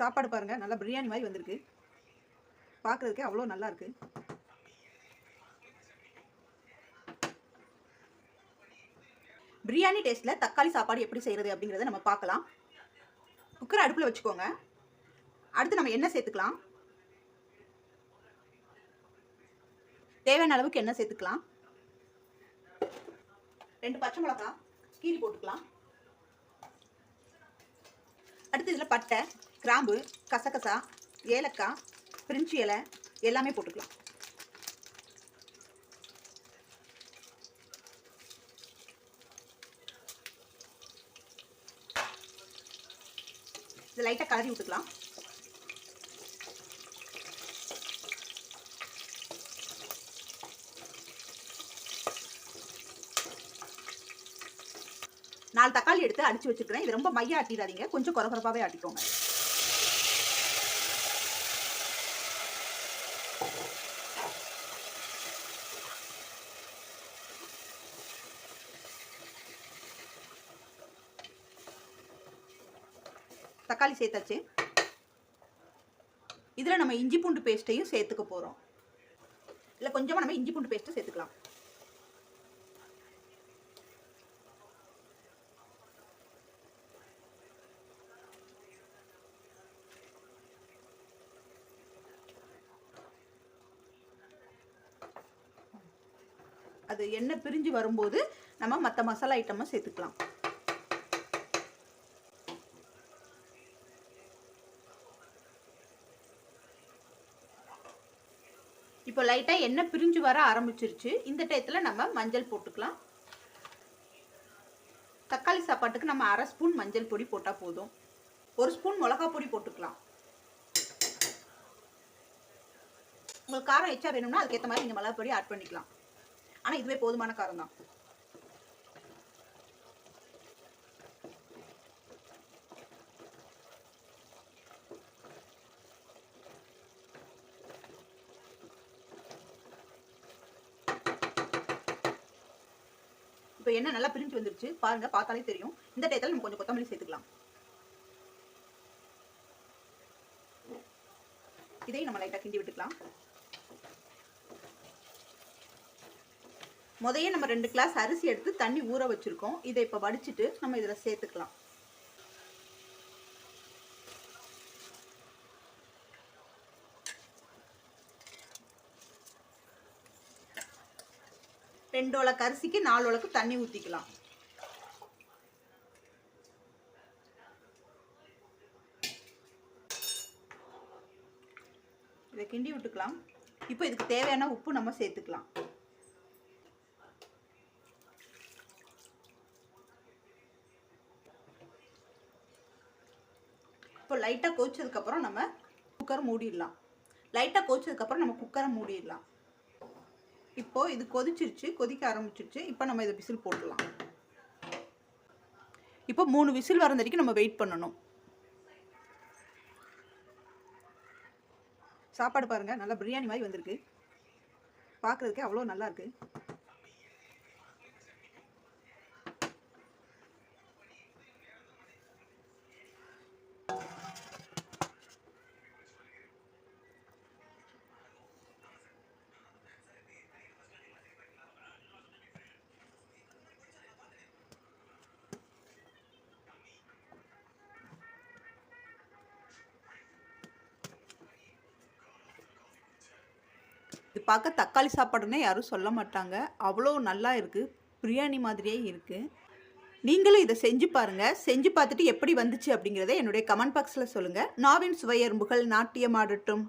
சாப்பாடு பாருங்கள் நல்லா பிரியாணி மாதிரி வந்திருக்கு. பார்க்குறதுக்கே அவ்வளோ நல்லாயிருக்கு பிரியாணி டேஸ்ட்டில் தக்காளி சாப்பாடு எப்படி செய்கிறது அப்படிங்கிறத நம்ம பார்க்கலாம். குக்கரை அடுப்பில் வச்சுக்கோங்க. அடுத்து நம்ம எண்ணெய் சேர்த்துக்கலாம். தேவையான அளவுக்கு எண்ணெய் சேர்த்துக்கலாம். ரெண்டு பச்சை மிளகா கீரி போட்டுக்கலாம். அடுத்து இதில் பட்டை. கிராம்பு கசகசா ஏலக்காய் பிரிஞ்சி இலை எல்லாமே போட்டுக்கலாம். இது லைட்டாக கலரி விட்டுக்கலாம். நாலு தக்காளி எடுத்து அடிச்சு வச்சுக்கிறேன். இது ரொம்ப மையா ஆட்டிடாதீங்க. கொஞ்சம் குறகுறப்பாவே ஆட்டிக்கோங்க. தக்காளி சேர்த்தாச்சு. இதில் நம்ம இஞ்சி பூண்டு பேஸ்ட்டையும் சேர்த்துக்க போகிறோம் இல்லை கொஞ்சமாக நம்ம இஞ்சி பூண்டு பேஸ்ட்டை சேர்த்துக்கலாம். அது எண்ணெய் பிரிஞ்சு வரும்போது நம்ம மற்ற மசாலா ஐட்டமாக சேர்த்துக்கலாம். இப்போ லைட்டாக எண்ணெய் பிரிஞ்சு வர ஆரம்பிச்சிருச்சு. இந்த டயத்தில் நம்ம மஞ்சள் போட்டுக்கலாம். தக்காளி சாப்பாட்டுக்கு நம்ம அரை ஸ்பூன் மஞ்சள் பொடி போட்டால் போதும். ஒரு ஸ்பூன் மிளகா பொடி போட்டுக்கலாம். உங்களுக்கு காரம் எச்சா வேணும்னா அதுக்கேற்ற மாதிரி நீங்கள் மிளகா பொடி ஆட் பண்ணிக்கலாம். ஆனால் இதுவே போதுமான காரம் தான் இப்போ என்ன நல்லா பிரிஞ்சு வந்துருச்சு பாருங்க பார்த்தாலே தெரியும். இந்த டயத்தில் நம்ம கொஞ்சம் கொத்தமல்லி சேர்த்துக்கலாம். இதையும் நம்ம லைட்டாக கிண்டி விட்டுக்கலாம். முதைய நம்ம ரெண்டு கிளாஸ் அரிசி எடுத்து தண்ணி ஊற வச்சிருக்கோம். இதை இப்போ வடிச்சிட்டு நம்ம இதில் சேர்த்துக்கலாம். ரெண்டு உலக்கு அரிசிக்கு நாலு உலக்கு தண்ணி ஊற்றிக்கலாம் இதை கிண்டி விட்டுக்கலாம். இப்போ இதுக்கு தேவையான உப்பு நம்ம சேர்த்துக்கலாம். இப்போ லைட்டாக கொதிச்சதுக்கப்புறம் நம்ம குக்கர் மூடிடலாம். லைட்டாக கொதிச்சதுக்கப்புறம் நம்ம குக்கரை மூடிடலாம். இப்போது இது கொதிச்சிருச்சு கொதிக்க ஆரம்பிச்சிருச்சு. இப்போ நம்ம இதை விசில் போட்டுடலாம். இப்போ மூணு விசில் வர வரைக்கும் நம்ம வெயிட் பண்ணணும். சாப்பாடு பாருங்கள் நல்லா பிரியாணி மாதிரி வந்திருக்கு. பார்க்குறதுக்கே அவ்வளோ நல்லாயிருக்கு இது பார்க்க தக்காளி சாப்பாடுன்னே யாரும் சொல்ல மாட்டாங்க. அவ்வளோ நல்லா இருக்குது பிரியாணி மாதிரியே இருக்குது நீங்களும் இதை செஞ்சு பாருங்கள் செஞ்சு பார்த்துட்டு எப்படி வந்துச்சு அப்படிங்கிறத என்னுடைய கமெண்ட் பாக்ஸில் சொல்லுங்கள் நாவின் சுவையரும்புகள் நாட்டியமாடட்டும்